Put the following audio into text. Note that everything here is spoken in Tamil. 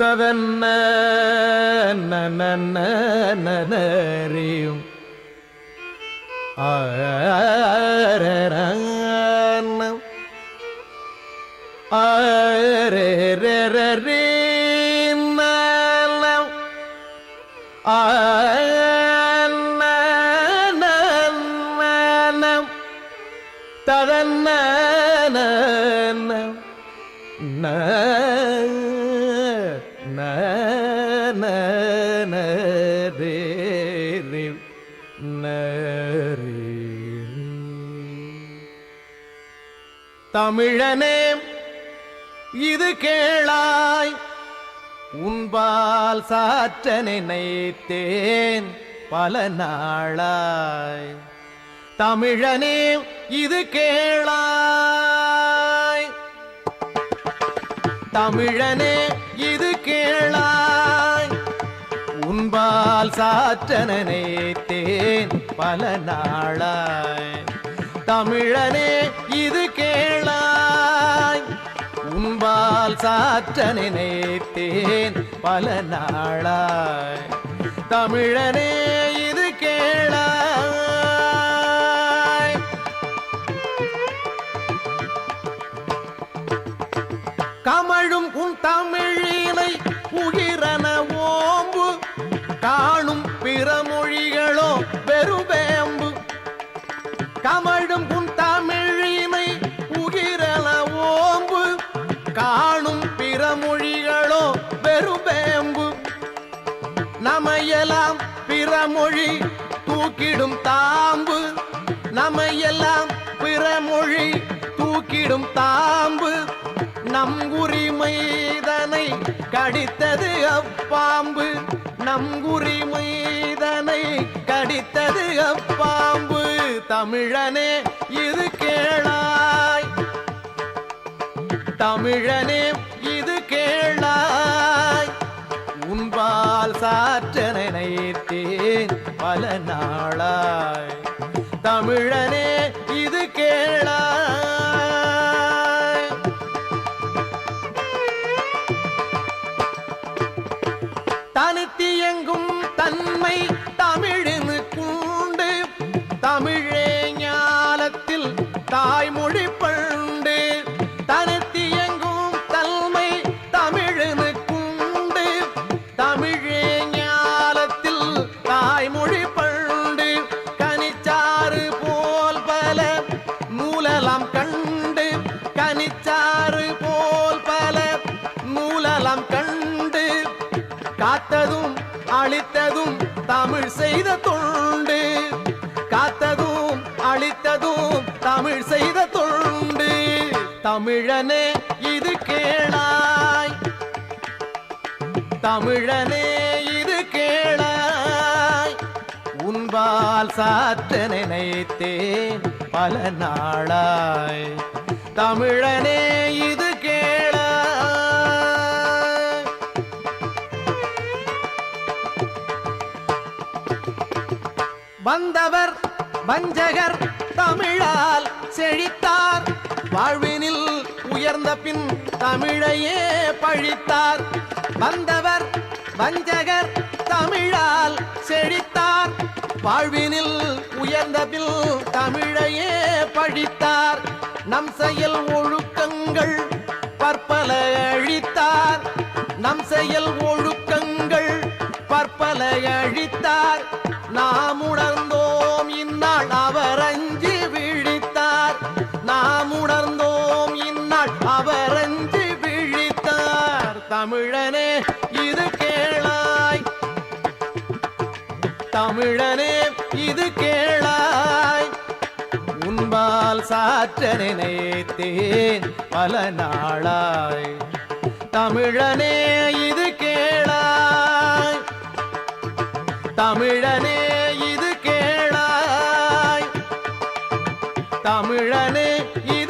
തവന്നറിയും ആരണം ആരേ തവന്ന ந ந தமிழனே இது கேளாய். உன்பால் சாற்ற நினைத்தேன் பல நாளாய். தமிழனே இது கேளாய். தமிழனே இது கேளாய். பால் சாற்ற நினைத்தேன் பல நாளாய். தமிழனே இது கேளாய். உன்பால் சாற்ற நினைத்தேன் பல நாளாய். தமிழனே இது கேளாய். கமழும் உன் தமிழிலை புகி காணும் பிற மொழிகளோ வெறுவேம்பு கமழும் புன் தமிழினை உகிரல ஓம்பு. காணும் பிற மொழிகளோ வெறுவேம்பு நமையெல்லாம் பிற மொழி தூக்கிடும் தாம்பு. நமையெல்லாம் பிற மொழி தூக்கிடும் தாம்பு. நம் உரிமைதனை கடித்தது அப்பாம்பு. நம் உரிமைதனை கடித்தது அப்பாம்பு தமிழனே இது கேளாய். தமிழனே இது கேளாய். உன்பால் சாற்ற நினைத்தேன் பல நாளாய். தமிழனே இது கேளாய். தனித்த பண்டு கனிச்சாறு போல் பல நூலலாம் கண்டு கனிச்சாறு போல் பல நூலலாம் கண்டு காத்ததும் அழித்ததும் தமிழ் செய்த தொண்டு. காத்ததும் அழித்ததும் தமிழ் செய்த தொண்டு. தமிழனே இது கேளாய். தமிழனே அன்பால் சாத்த நினைத்தேன் பல நாளாய். தமிழனே இது கேள. வந்தவர் வஞ்சகர் தமிழால் செழித்தார். வாழ்வினில் உயர்ந்த பின் தமிழையே பழித்தார். வந்தவர் வஞ்சகர் தமிழால் செழித்தார். வாழ்வினில் உயர்ந்த பின் தமிழையே படித்தார். நம் செயல் ஒழுக்கங்கள் பற்பல அழித்தார். நம் செயல் ஒழுக்கங்கள் பற்பல அழித்தார். நாம் உணர்ந்தோம் இந்நாள் அவர் அஞ்சு விழித்தார். நாம் உணர்ந்தோம் இந்நாள் அவர் அஞ்சு விழித்தார். தமிழனே தமிழனே இது கேளாய். உன்பால் சாற்ற நினைத்தேன் பல நாளாய். தமிழனே இது கேளாய். தமிழனே இது கேளாய். தமிழனே இது